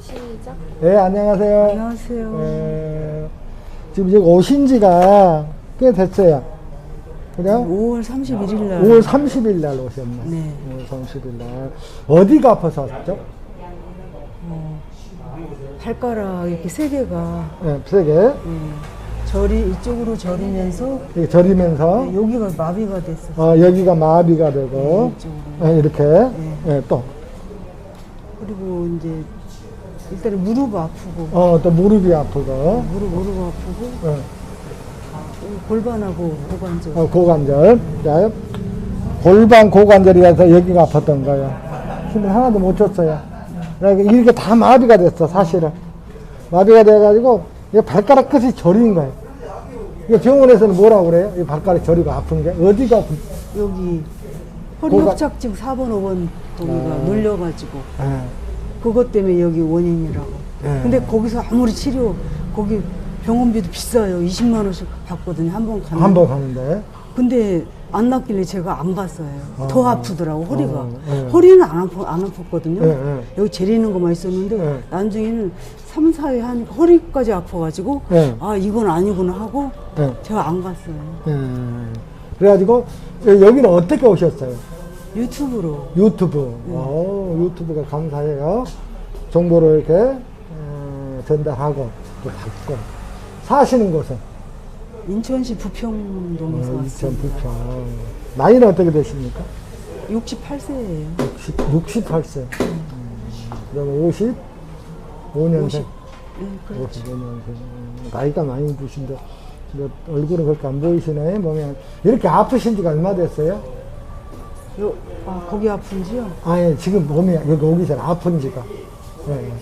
시작. 네, 안녕하세요. 안녕하세요. 에, 지금 이제 오신 지가 꽤 됐어요. 그죠? 5월 31일 날. 5월 30일 날 오셨네. 네. 5월 30일 날. 어디가 아파서 왔죠? 발가락 이렇게 세 개가 네, 세개 예, 저리 이쪽으로 저리면서 이렇게 저리면서, 네, 여기가 마비가 됐었어요. 어, 여기가 마비가 되고, 이쪽으로. 예, 이렇게, 예, 또, 그리고 이제 일단은 무릎 아프고 어, 또 무릎이 아프고, 무릎 무릎 아프고 예, 골반하고 고관절. 어, 고관절. 자, 골반 고관절이라서 여기가 아팠던 거예요. 힘을 하나도 못 줬어요. 그러니까 이렇게 다 마비가 됐어, 사실은. 마비가 돼가지고, 이 발가락 끝이 저린 거예요. 이게 병원에서는 뭐라고 그래요? 이 발가락 저리고 아픈 게? 어디가 아픈 여기 허리 고관- 협착증 4번 5번 거기가 아. 눌려가지고 예. 그것 때문에 여기 원인이라고. 네. 근데 거기서 아무리 치료 거기 병원비도 비싸요. 20만 원씩 받거든요. 한 번 가면. 한 번 가는데. 근데 안 낫길래 제가 안 갔어요. 더 아프더라고 허리가. 어, 예. 허리는 안, 아프, 안 아팠거든요. 예, 예. 여기 재리는 것만 있었는데 예. 나중에는 3, 4회 하니까 허리까지 아파가지고 예. 아 이건 아니구나 하고 예. 제가 안 갔어요. 예. 그래가지고, 여- 여기는 어떻게 오셨어요? 유튜브로 유튜브. 어, 유튜브가 감사해요. 정보를 이렇게 어, 전달하고 또 받고. 사시는 곳은 인천시 부평동에서 어. 인천 부평. 나이는 어떻게 되십니까? 68세예요. 60, 68세. 음, 그러면 50? 5년생. 네, 그렇죠. 55년생. 나이가 많이 드신데, 뭐 얼굴은 그렇게 안 보이시네. 보면. 이렇게 아프신 지가 얼마 됐어요? 요, 아, 거기 아픈지요? 아예 지금 보면 여기 오기 전에 아픈 지가. 예. 예.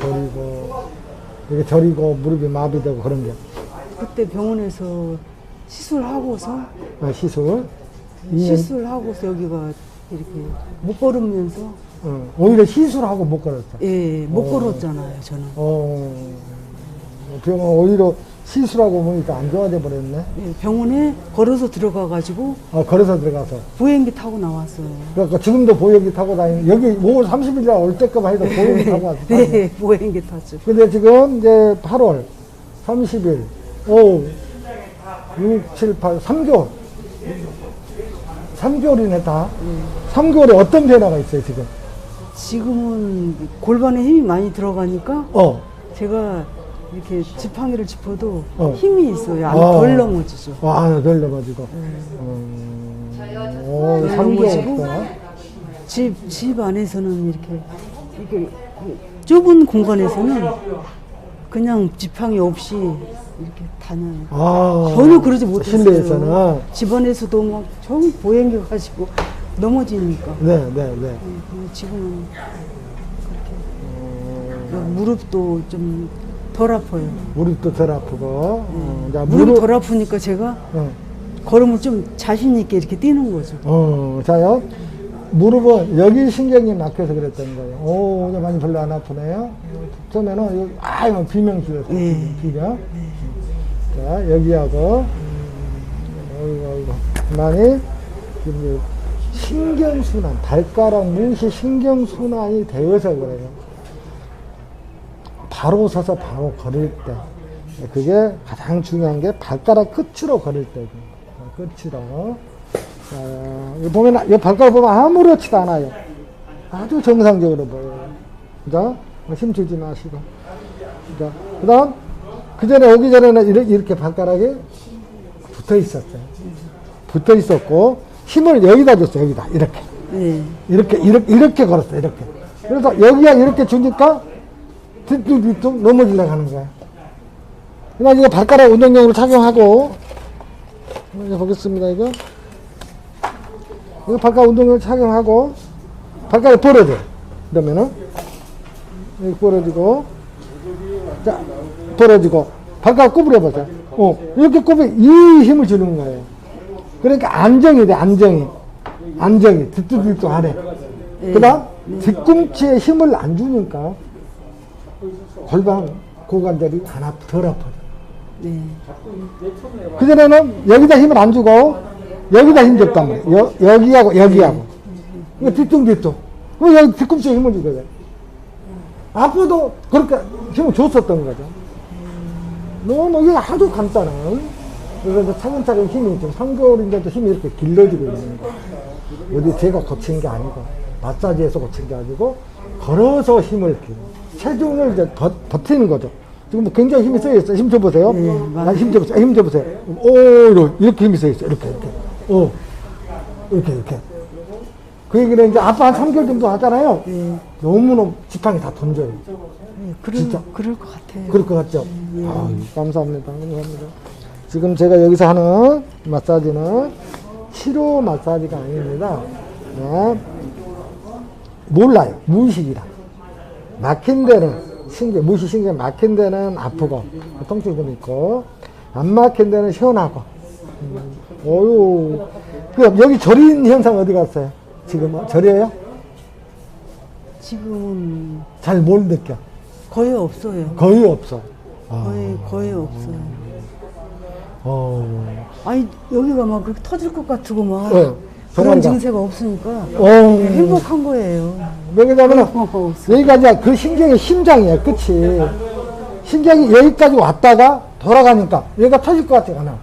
저리고, 이게 저리고 무릎이 마비되고 그런 게. 그때 병원에서 시술하고서 아, 시술. 2년, 시술하고서 여기가 이렇게 못 걸으면서 어, 오히려 시술하고 못 걸었어. 예, 못 걸었잖아요, 저는. 어, 병원 오히려 시술하고 보니까 안 좋아져 버렸네. 예, 병원에 걸어서 들어가가지고 어, 걸어서 들어가서. 보행기 타고 나왔어요. 그러니까 지금도 보행기 타고 다니는, 여기 5월 30일 날 올 때까만 해도 보행기 타고 왔어. 네, 보행기 탔죠. 근데 지금 이제 8월 30일, 5, 6, 7, 8, 3개월. 3개월이네, 다. 3개월에 어떤 변화가 있어요, 지금? 지금은 골반에 힘이 많이 들어가니까 어, 제가 이렇게 지팡이를 짚어도 어. 힘이 있어요. 안 아. 덜 넘어지죠. 와, 안 걸려가지고. 어, 3개월 동안. 집, 집 안에서는 이렇게, 이렇게 좁은 공간에서는 그냥 지팡이 없이 이렇게 다녀요. 아, 전혀 그러지 못했어요. 실내에서는. 집안에서도 막 저기 보행기 가지고 넘어지니까. 네, 네, 네. 네, 근데 지금은 그렇게 무릎도 좀 덜 아파요. 무릎도 덜 아프고. 어, 자, 무릎이 무릎. 덜 아프니까 제가 어, 걸음을 좀 자신 있게 이렇게 뛰는 거죠. 어, 자요. 무릎은 여기 신경이 막혀서 그랬던 거예요. 오, 이제 많이 별로 안 아프네요. 처음에는 아, 이거 비명질렀어요. 네. 비명. 자, 여기하고, 어이구, 어이구. 많이, 신경순환, 발가락 무시 신경순환이 되어서 그래요. 바로 서서 바로 걸을 때. 그게 가장 중요한 게 발가락 끝으로 걸을 때죠. 끝으로. 자, 여기 보면, 이 발가락 보면 아무렇지도 않아요. 아주 정상적으로 보여요. 그죠? 힘 주지 마시고. 자, 그 다음, 그 전에 오기 전에는 이렇게, 이렇게 발가락이 붙어 있었어요. 붙어 있었고, 힘을 여기다 줬어요, 여기다. 이렇게. 네. 이렇게, 이렇게, 이렇게 걸었어요, 이렇게. 그래서 여기가 이렇게 주니까 뒤뚱뒤뚱 넘어지려고 하는 거예요. 그냥 이거 발가락 운동용으로 착용하고, 이거 보겠습니다, 이거. 이거 발가락 운동용으로 착용하고, 발가락 벌어져. 그러면은, 여기 벌어지고, 자, 벌어지고, 발가락 구부려보세요. 어, 이렇게 구부려, 이 힘을 주는 거예요. 그러니까 안정이 돼, 안정이. 안정이. 뒤뚱뒤뚱 안 해. 그 다음, 뒤꿈치에 힘을 안 주니까, 골반, 고관절이 안 아프, 덜 아파요. 네. 그전에는 여기다 힘을 안 주고, 여기다 힘 줬단 말이에요. 여, 여기하고, 여기하고. 이거 뒤뚱뒤뚱. 왜 여기 뒤꿈치에 힘을 주거든? 아파도 그렇게 힘을 줬었던 거죠. 너무 이게 아주 간단한. 그래서 차근차근 힘이 좀 3개월인데도 힘이 이렇게 길러지고 있는 거. 어디 제가 거친 게 아니고, 마사지에서 거친 게 아니고, 걸어서 힘을 기 체중을 이제 버, 버티는 거죠. 지금 뭐 굉장히 힘이 써 있어요. 힘 줘보세요. 네, 아, 힘 줘보세요. 힘 줘보세요. 오, 이렇게, 이렇게 힘이 써 있어요. 이렇게, 이렇게. 오, 이렇게, 이렇게. 그 얘기는 이제 아빠 한 3개월 정도 하잖아요. 네. 너무너무 지팡이 다 던져요. 네, 그럴, 진짜. 그럴 것 같아요. 그럴 것 같죠? 아, 감사합니다. 감사합니다. 지금 제가 여기서 하는 마사지는 치료 마사지가 아닙니다. 네. 몰라요. 무의식이라. 막힌 데는 신경, 무의식 신경 막힌 데는 아프고, 통증이 좀 있고, 안 막힌 데는 시원하고. 음, 어유 그, 여기 저린 현상 어디 갔어요? 지금 저려요? 지금은 잘못 느껴. 거의 없어요. 거의 없어. 아, 거의, 거의 없어요. 어. 아니, 여기가 막 그렇게 터질 것 같고 막. 네, 그런. 증세가 없으니까 어. 행복한 거예요. 왜냐면은 어. 여기가 이제 그 심장의 심장이에요. 끝이. 심장이 여기까지 왔다가 돌아가니까 여기가 터질 것 같지 않아.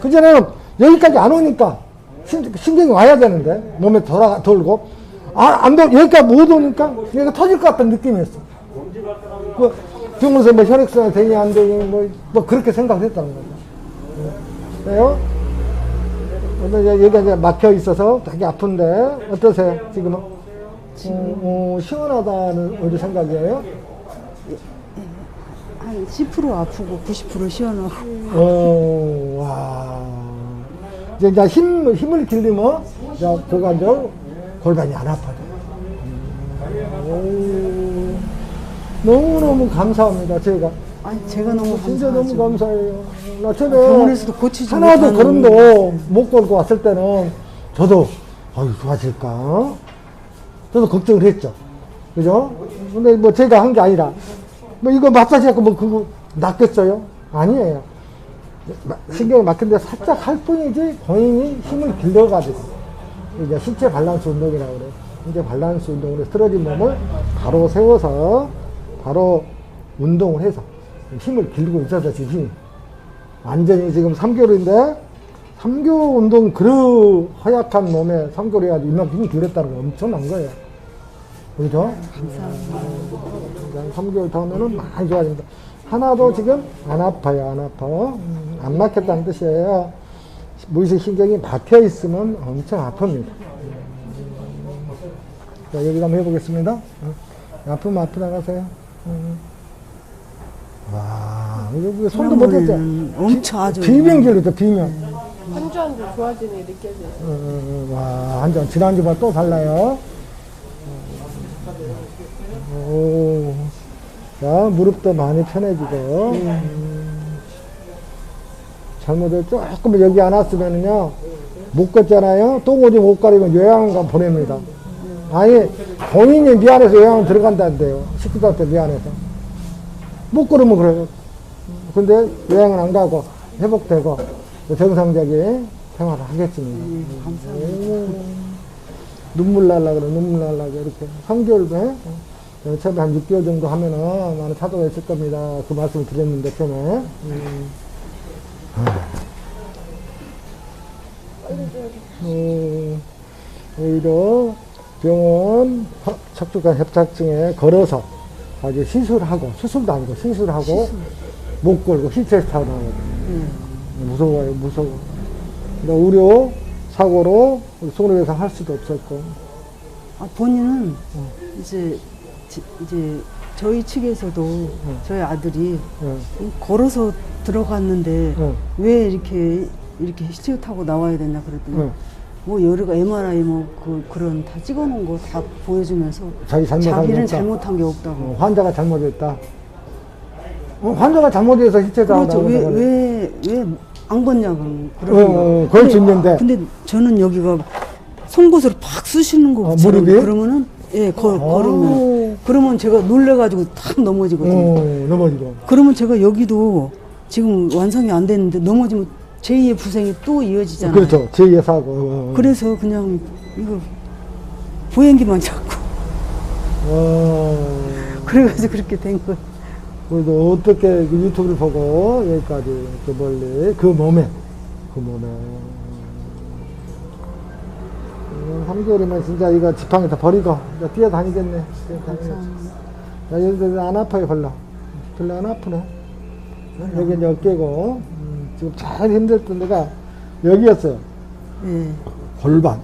그전에는 여기까지 안 오니까 심, 심장이 와야 되는데 몸에 돌아가 돌고 아, 안 도, 여기까지 못 오니까 여기가 터질 것 같은 느낌이었어. 그 병원에서 뭐 혈액순환 되냐 안 되냐 뭐, 뭐 그렇게 생각을 했다는 거죠. 그래요? 근데 여기가 이제 막혀 있어서 되게 아픈데 어떠세요 지금은? 어, 어, 시원하다는 어디 생각이에요? 한 10% 아프고 90% 시원하고. 어, 와. 이제, 이제 힘, 힘을 길리면, 이제 고관절, 골반이 안 아파져. 음, 오, 너무너무 감사합니다, 제가. 아니, 제가 너무 진짜 감사하죠. 너무 감사해요. 나 전에 병원에서도 고치지 하나도 못하는- 걸음도 못 걸고 왔을 때는 저도 아유 좋아질까? 저도 걱정을 했죠. 그죠? 근데 뭐 제가 한 게 아니라 뭐 이거 마사지 하고 뭐 그거 낫겠어요? 아니에요. 마- 신경이 막힌데 살짝 할 뿐이지 본인이 힘을 길러가지고 이제 신체 밸런스 운동이라고 그래요. 신체 밸런스 운동으로 쓰러진 몸을 바로 세워서 바로 운동을 해서 힘을 길고 있어서 지금 완전히 지금 3개월인데 3개월 운동 그 허약한 몸에 3개월 해가지고 이만큼 힘이 길었다는 건 엄청난 거예요. 그렇죠? 감사합니다. 3개월 더 하면은 많이 좋아집니다. 하나도 지금 안 아파요, 안 아파. 음, 안 막혔다는 뜻이에요. 무의식 신경이 막혀 있으면 엄청 아픕니다. 자, 여기 한번 해보겠습니다. 어. 아프면 아프다 가세요. 음. 와, 이거 이거 손도 못 댔죠? 음, 엄청 아주. 비명 질렀죠, 비명. 한주 한 주 좋아지는 게 느껴져요. 어, 어, 와, 한 잔, 지난주보다 또 달라요. 오, 자, 무릎도 많이 편해지고. 음. 잘못을 조금 여기 안 왔으면은요, 못 걷잖아요. 똥오지 못 가리면 요양원 보냅니다. 아니, 본인이 미안해서 요양원 들어간다는데요. 식구들한테 미안해서. 못 걸으면 그래요. 근데 요양은 안 가고 회복되고 정상적인 생활을 하겠습니다. 오, 눈물 날라 그래, 눈물 날라 그래, 이렇게. 3개월 후에, 어, 처음에 한 6개월 정도 하면은 나는 차도가 있을 겁니다. 그 말씀을 드렸는데, 처음에. 음. 음, 오히려 병원 허- 척추관 협착증에 걸어서 아주 시술하고, 수술도 아니고 시술하고, 못 걸고 힐체스 타고 나오거든요. 네. 무서워요, 무서워. 근데 의료 사고로 손해배상 할 수도 없었고. 아, 본인은 이제, 지- 이제 저희 측에서도 저희 아들이 예, 걸어서 들어갔는데 예, 왜 이렇게 이렇게 휠체어 타고 나와야 되냐 그랬더니 예. 뭐 여러가 MRI 뭐 그, 그런 다 찍어놓은 거 다 보여주면서 자기 잘못한 없다. 잘못한 게 없다고. 어, 환자가 잘못했다. 어, 환자가 잘못해서 하고 그렇죠. 거는 왜왜 왜안 걷냐고 어, 그러는 어, 거. 그럴 수 있는데. 근데 저는 여기가 송곳으로 팍 쑤시는 거 아, 있잖아요. 무릎이? 그러면은 예 걸, 오. 걸으면 그러면 제가 놀래가지고 탁 넘어지거든요. 어, 넘어지고. 그러면 제가 여기도 지금 완성이 안 됐는데 넘어지면 제2의 부생이 또 이어지잖아요. 그렇죠. 제2의 사고. 어, 어. 그래서 그냥 이거 보행기만 잡고 어, 그래가지고 그렇게 된 거예요. 그래도 어떻게 그 유튜브를 보고 여기까지 그 멀리 그 몸에 그 몸에 음, 3개월이면 진짜 이거 지팡이 다 버리고 이제 뛰어다니겠네. 야, 여기도 안 아파요 별로 별로 안 아프네 어, 여기 이제 어깨고 음, 지금 제일 힘들던 데가 여기였어요. 예. 골반.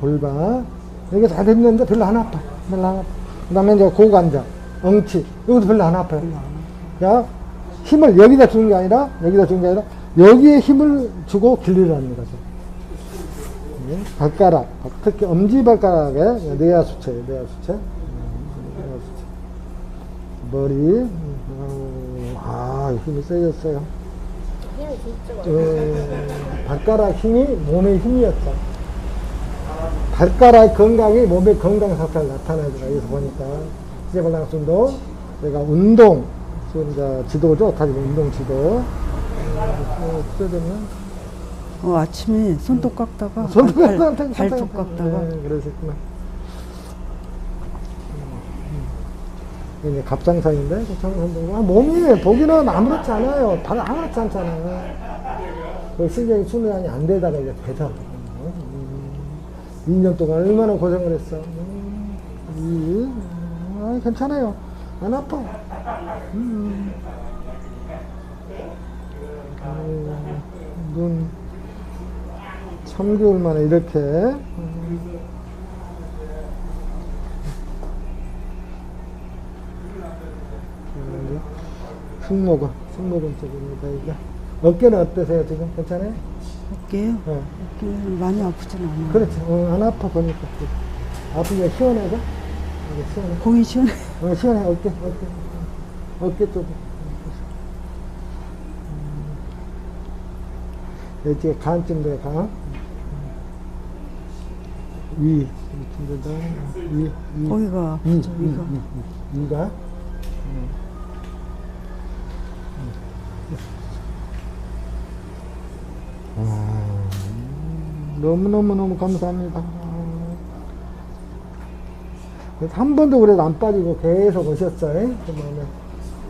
골반. 여기 잘 됐는데 별로 안 아파 별로 안 아파 그 다음에 이제 고관절 엉치. 여기도 별로 안 아파요. 야 힘을 여기다 주는 게 아니라 여기다 주는 게 아니라 여기에 힘을 주고 길리라는 거죠 예, 발가락. 특히 엄지발가락에 음, 뇌하수체. 머리. 음, 아 힘이 세졌어요 힘이 진짜 많아요. 어, 발가락 힘이 몸의 힘이었다. 발가락 건강이 몸의 건강 상태를 나타내더라. 여기서 보니까. 지제발랑순도 내가 운동, 지금 이제 지도죠. 다시 운동 지도. 어, 어, 아침에 손톱 깎다가 손톱 발- 깎다가 발- 발톱 깎다가 네, 그러셨구나. 이게 갑상선인데, 갑상선도, 아, 몸이 보기는 아무렇지 않아요. 다 아무렇지 않잖아요. 그 신경이 순환이 안 되다가 이제 되죠. 음, 2년 동안 얼마나 고생을 했어. 음, 이, 아, 괜찮아요. 안 아파. 음. 아유, 눈. 3개월 만에 이렇게 음. 음, 승모근, 승모근 쪽입니다. 이게 어깨는 어떠세요 지금? 괜찮아요? 어깨요. 네. 어깨 많이 아프진 않아요. 그렇지. 어, 안 아파 보니까 아프게 시원해져? 이게 시원해. 거기 시원해. 어, 시원해 어깨, 어깨, 어깨 쪽. 여기에 간쯤 간. 위, 이쯤 돼. 위, 위. 거기가 위, 아프죠. 위, 위가. 위, 위, 위가. 음. 아, 너무너무너무 감사합니다. 한 번도 그래도 안 빠지고 계속 오셨어요.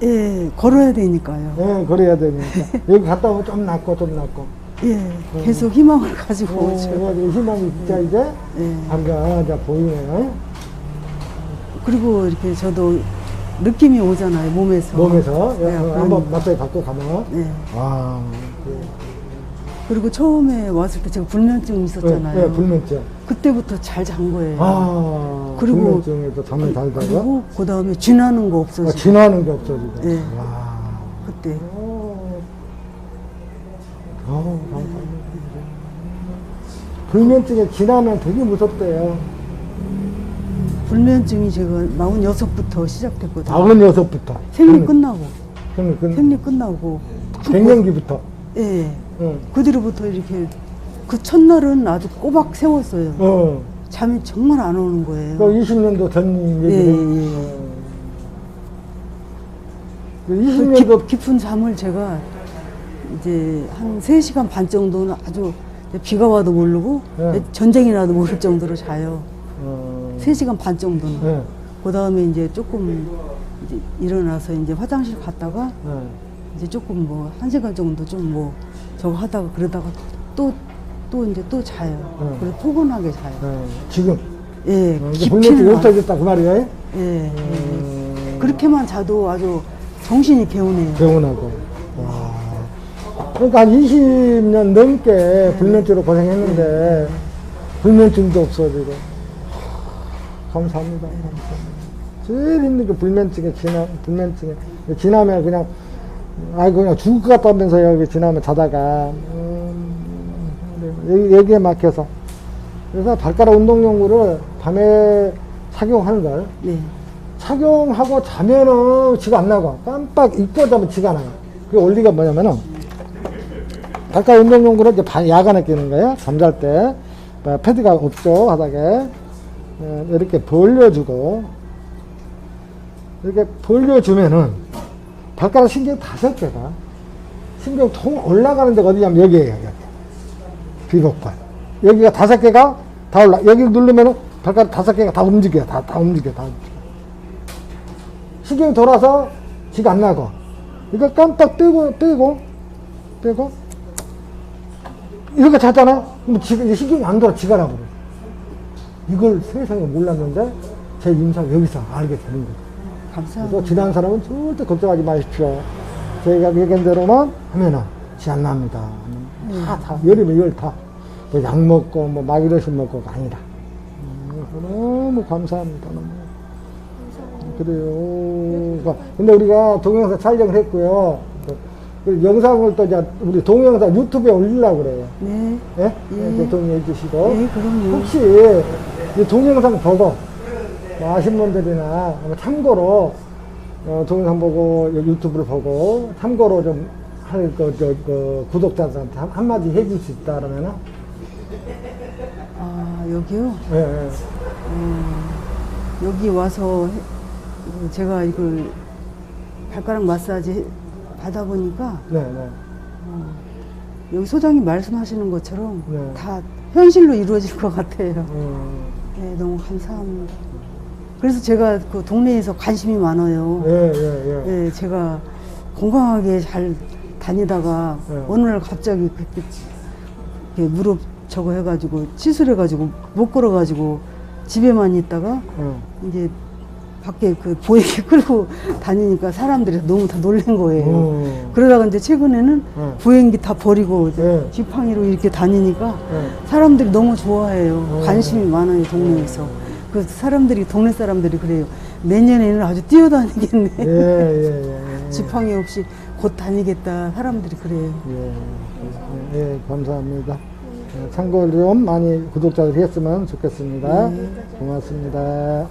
예, 걸어야 되니까요. 네, 그래야 되니까. 여기 갔다 오면 좀 낫고, 좀 낫고. 예, 계속 희망을 가지고 어, 오죠. 그래가지고 희망이 진짜 이제, 예. 이제 보이네요. 그리고 이렇게 저도 느낌이 오잖아요, 몸에서. 몸에서. 네, 어, 한번 맞다이 갖고 가면. 예. 와. 그, 그리고 처음에 왔을 때 제가 불면증 있었잖아요. 네, 불면증. 그때부터 잘 잔 거예요. 아, 그리고- 불면증에도 잠을 잘 자고. 그리고 그 다음에 쥐나는 거 아, 없어지고. 지나는 게 없어지고. 예. 와. 그때. 오. 어, 감사합니다. 불면증에 지나면 되게 무섭대요. 불면증이 제가 46부터 시작됐거든요. 아흔 여섯부터. 생리 끝나고. 생리 끝. 생리 끝나고. 갱년기부터. 예. 응. 그 뒤로부터 이렇게 그 첫날은 아주 꼬박 세웠어요. 어. 잠이 정말 안 오는 거예요. 그 20년도 전 예, 얘기를. 예, 예. 어. 그그 20년도 깊, 깊은 잠을 제가 이제 한 3시간 반 정도는 아주 비가 와도 모르고 네. 전쟁이 나도 모를 정도로 자요. 어. 3시간 반 정도는. 네. 그 다음에 이제 조금 이제 일어나서 이제 화장실 갔다가 네. 이제 조금 뭐 한 시간 정도 좀 뭐 저거 하다가 그러다가 또, 또 이제 또 자요. 네. 그래서 포근하게 자요. 네. 지금. 예, 어, 이제 불면증이 안- 없어졌다 그 말이에요? 예, 예. 음. 그렇게만 자도 아주 정신이 개운해요. 개운하고. 와. 그러니까 한 20년 넘게 불면증으로 고생했는데, 불면증도 없어지고. 감사합니다. 감사합니다. 제일 힘든 게 불면증에 지나, 불면증에. 지나면 그냥, 아이고, 그냥 죽을 것 같다면서 여기 지나면 자다가, 음, 여기, 여기에 막혀서. 그래서 발가락 운동용구를 밤에 착용하는 걸 네. 착용하고 자면은 지가 안 나고 깜빡 잊고 자면 지가 나요. 그 원리가 뭐냐면은 발가락 운동용구를 이제 반 야간에 끼는 거예요. 잠잘 때 어, 패드가 없죠 바닥에 어, 이렇게 벌려주고 이렇게 벌려주면은 발가락 신경 다섯 개가 신경 통 올라가는 데가 어디냐면 여기에요. 여기. 비복발 여기가 다섯 개가 다 올라 여기 누르면은 발가락 다섯 개가 다 움직여요. 다, 다 움직여 다 움직여. 시경이 돌아서 지가 안 나고. 이거 깜빡 떼고, 떼고, 떼고, 이렇게 잤잖아? 그럼 지가, 시경이 안 돌아, 지가 나버려. 이걸 세상에 몰랐는데, 제 임상 여기서 알게 되는 거죠. 감사합니다. 그래서 지난 사람은 절대 걱정하지 마십시오. 저희가 얘기한 대로만 하면은 지안 납니다. 다, 다, 여름에 열 다. 뭐 약 먹고, 뭐 마기로신 먹고가 아니라. 음, 너무 감사합니다. 너무. 그래요. 그러니까 근데 우리가 동영상 촬영을 했고요. 그- 그 영상을 또 이제 우리 동영상 유튜브에 올리려고 그래요. 네. 예? 예. 예, 동의해 주시고. 네, 그럼요. 혹시 이 동영상 보고 뭐 아신 분들이나 뭐 참고로 어, 동영상 보고 이 유튜브를 보고 참고로 좀 할 그, 저, 그 구독자들한테 한- 한마디 해줄 수 있다 그러면은 아, 여기요? 예, 예. 여기 와서 해- 제가 이걸 발가락 마사지 받아보니까 네, 네. 여기 소장님 말씀하시는 것처럼 네. 다 현실로 이루어질 것 같아요. 음, 네, 너무 감사합니다. 그래서 제가 그 동네에서 관심이 많아요. 예, 예, 예. 네, 제가 건강하게 잘 다니다가 네. 어느 날 갑자기 그렇게 이렇게 무릎 저거 해가지고 치술해가지고 못 걸어가지고 집에만 있다가 어. 이제 밖에 그 보행기 끌고 다니니까 사람들이 너무 다 놀란 거예요. 음. 그러다가 이제 최근에는 네. 보행기 다 버리고 이제 네. 지팡이로 이렇게 다니니까 네. 사람들이 너무 좋아해요. 음. 관심이 많아요, 동네에서. 그 사람들이, 동네 사람들이 그래요. 내년에는 아주 뛰어다니겠네. 예, 예, 예. 지팡이 없이 곧 다니겠다. 사람들이 그래요. 예, 예, 예, 감사합니다. 참고를 좀 많이 구독자들이 했으면 좋겠습니다. 고맙습니다.